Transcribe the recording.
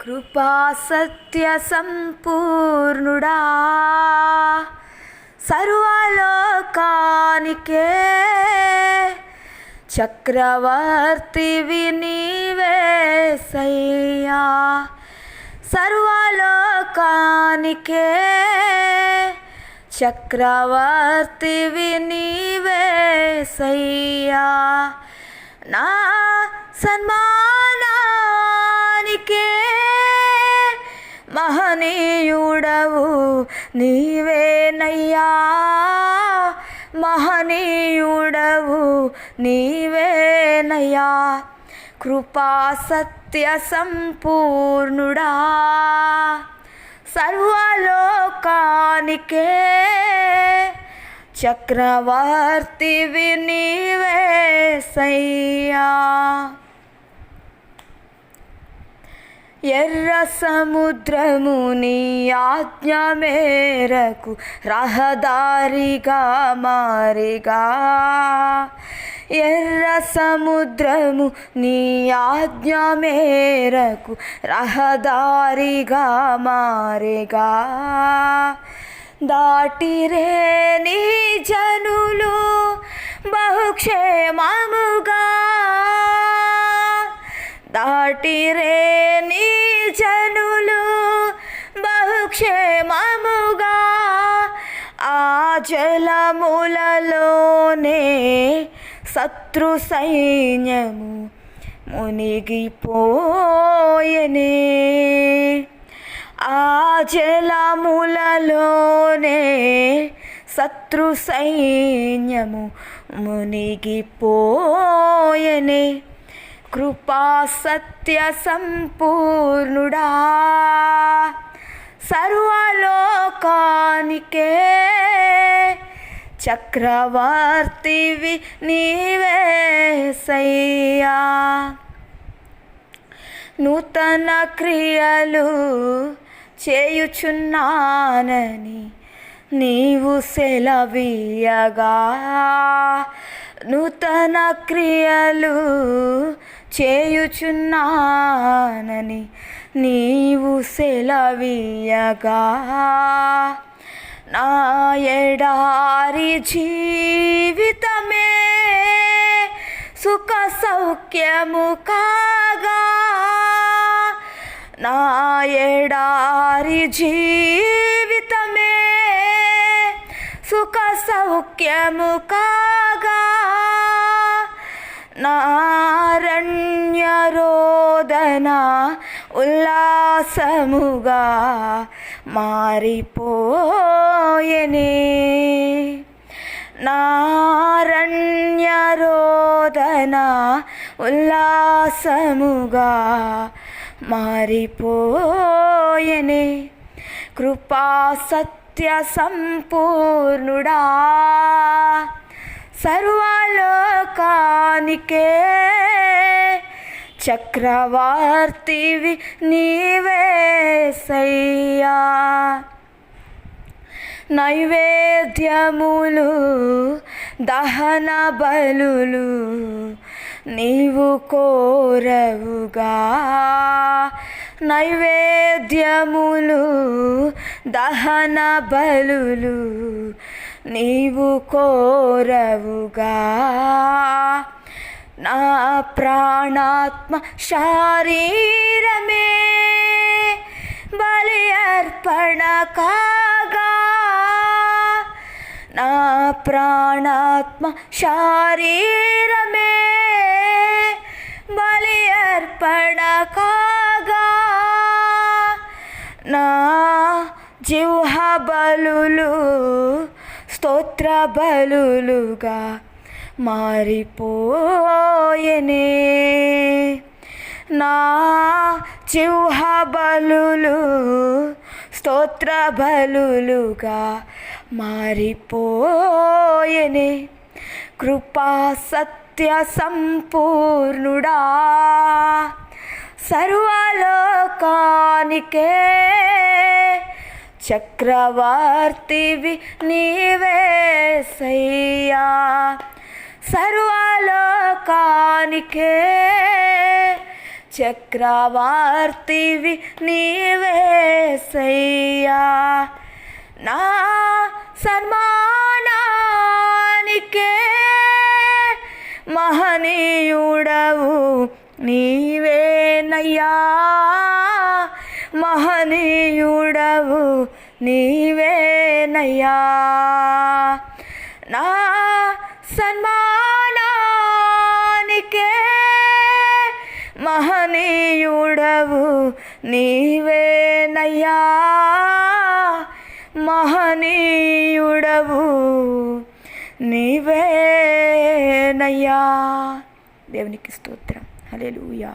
కృపా సత్య సంపూర్ణుడా. సర్వలోకానికే చక్రవర్తి నీవేసయ్యా సర్వలోకానికే చక్రవర్తి నీవేసయ్యా నా సన్మాన మహనీయుడవు నీవేనయ్యా. మహనీయుడవు నీవేనయ్యా. కృపా సత్య సంపూర్ణుడా. సర్వలోకానికే చక్రవర్తివి నీవేసయ్యా. ఎర్ర సముద్రముని ఆజ్ఞ మేరకు రహదారిగా మారిగా. ఎర్ర సముద్రము నీ ఆజ్ఞ మేరకు రహదారిగా మారిగా. దాటిరే నీ జనులు బహుక్షేమముగా. దాటిరే జలములలోనే శత్రు సైన్యము మునిగిపోయనే. ఆ జలములలోనే శత్రు సైన్యము మునిగిపోయనే. కృపా సత్య సంపూర్ణుడా. సర్వలోకానికే చక్రవర్తివి నీవేసయ్యా నూతన క్రియలు చేయుచున్నానని నీవు సెలవీయగా. నూతన క్రియలు చేయుచున్నానని నీవు సెలవీయగా. నా ఎడారి జీవితమే సుఖ సౌఖ్యము కాగా నా ఎడారి జీవితమే సుఖ సౌఖ్యము కాగా నారణ్య రోదన ఉల్లాసముగా మారిపోయనే. నారణ్యరోదన ఉల్లాసముగా మారిపోయనే. కృపా సత్య సంపూర్ణుడా. సర్వలోకానికే చక్రవార్తివి నీవేసయ్యా నైవేద్యములు దహన బలులు నీవు కోరవుగా. నైవేద్యములు దహన బలులు నీవు కోరవుగా. నా ప్రాణాత్మ శారీరమే బలి అర్పణ కాగా. నా ప్రాణాత్మ శారీరమే బలి అర్పణ కాగా. నా జిహ్వ బలులు స్తోత్ర బలులుగా మారిపోయనే. నా జిహ్వ బలులు స్తోత్ర బలులుగా మారిపోయనే. కృపా సత్య సంపూర్ణుడా సర్వలోకానికే. చక్రవర్తివి నీవేసయ్యా సర్వలోకానికే చక్రవర్తివి నీవేసయ్యా నా సన్మానానికే మహనీయుడవు నీవేనయ్యా మహనీయుడవు నీవేనయ్యా నా సన్మానానికే మహనీయుడవు నీవేనయ్యా. మహనీయుడవు నీవేనయ్యా. దేవునికి స్తోత్రం. హల్లెలూయా.